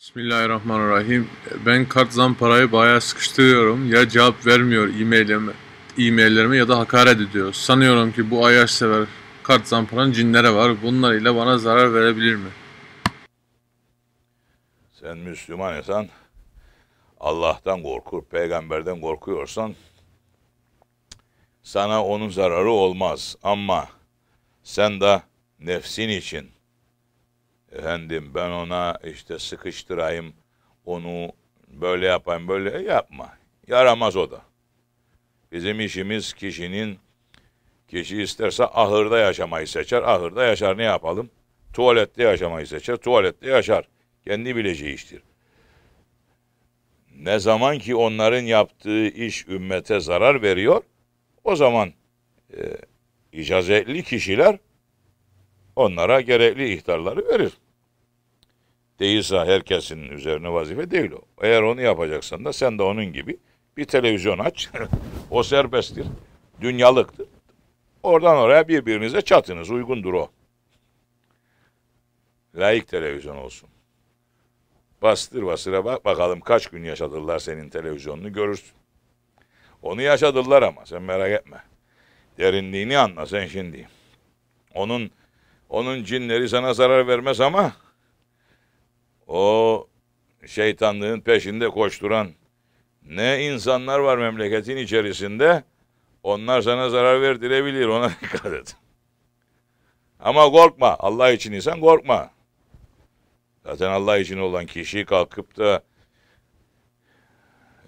Bismillahirrahmanirrahim. Ben kart zamparayı bayağı sıkıştırıyorum. Ya cevap vermiyor e-maillerime, e-maillerime ya da hakaret ediyor. Sanıyorum ki bu ayaş sever kart zamparanın cinleri var. Bunlar ile bana zarar verebilir mi? Sen Müslüman isen Allah'tan korkur, peygamberden korkuyorsan sana onun zararı olmaz. Ama sen de nefsin için efendim ben ona işte sıkıştırayım, onu böyle yapayım, böyle yapma. Yaramaz o da. Bizim işimiz kişinin, kişi isterse ahırda yaşamayı seçer, ahırda yaşar ne yapalım? Tuvalette yaşamayı seçer, tuvalette yaşar. Kendi bileceği iştir. Ne zaman ki onların yaptığı iş ümmete zarar veriyor, o zaman e, icazetli kişiler onlara gerekli ihtarları verir. Değilse herkesin üzerine vazife değil o. Eğer onu yapacaksan da sen de onun gibi bir televizyon aç. o serbesttir. Dünyalıktır. Oradan oraya birbirinize çatınız. Uygundur o. Layık televizyon olsun. Bastır basıra bak bakalım kaç gün yaşadılar senin televizyonunu görürsün. Onu yaşadılar ama sen merak etme. Derinliğini anla sen şimdi. Onun onun cinleri sana zarar vermez ama o şeytanlığın peşinde koşturan ne insanlar var memleketin içerisinde onlar sana zarar verdirebilir ona dikkat et. Ama korkma Allah için insan korkma. Zaten Allah için olan kişi kalkıp da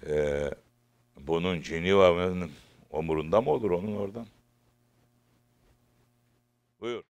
e, bunun cini var? Omurunda mı olur onun oradan? Buyur.